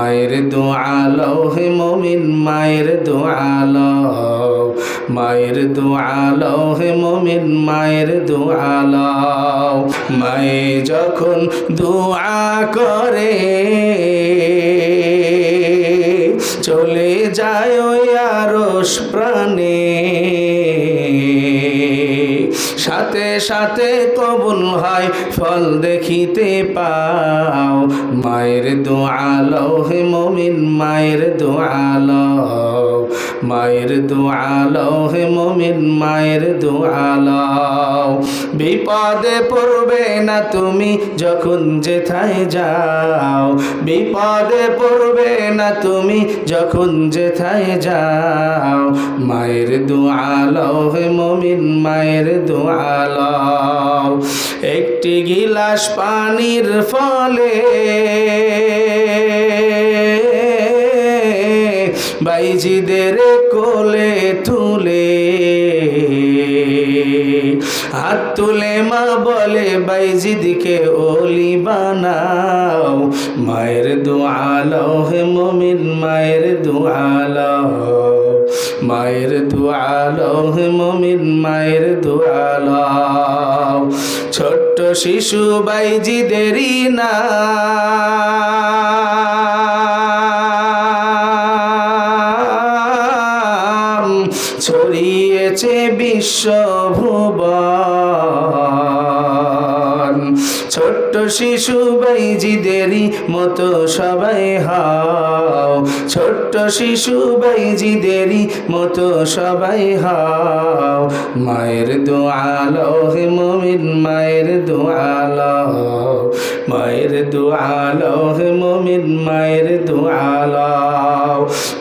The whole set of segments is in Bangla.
মায়ের দোয়ালো, হে মমিন, মায়ের দোয়ালো। মায়ের দোয়ালো, হে মমিন, মায়ের দোয়ালো। মায়ে যখন দোয়া করে, চলে যায় ওই আরস প্রাণে। সাথে সাথে কবুল হয় ফল দেখিতে পাও। মায়ের দোয়ালো হে মমিন মায়ের দোয়ালো মায়ের দোয়ালো হে মমিন, মায়ের দোয়ালো বিপদে পড়বে না তুমি যখন যেথায় যাও। বিপদে পড়বে না তুমি যখন যেথায় যাও। মায়ের দোয়ালো হে মমিন, মায়ের দোয়ালো একটি গিলাস পানির ফলে বাইজিদের কোলে তুলে, হাত তুলে মা বলে, বাইজিদিকে ওলি বানাও। মায়ের দোয়ালো হে মমিন, মায়ের দোয়ালো মায়ের দোয়ালো হে মমিন, মায়ের দোয়ালো ছোট্ট শিশু বাইজিদেরই না ছড়িয়েছে বিশ্বভুবন। ছোট্ট শিশু বাইজিদেরই মতো সবাই হাও। ছোট্ট শিশু বাইজিদেরই মতো সবাই হাও। মায়ের দোয়াল মমিন, মায়ের দোয়ালো মায়ের দোয়ালো হে মমিন মায়ের দোয়ালো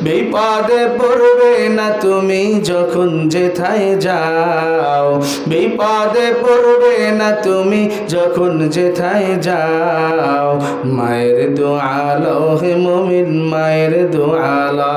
বিপদে পড়বে না তুমি যখন যেথায় যাও। বিপদে পড়বে না তুমি যখন যেথায় যাও। মায়ের দোয়ালো হে মমিন মায়ের দোয়ালো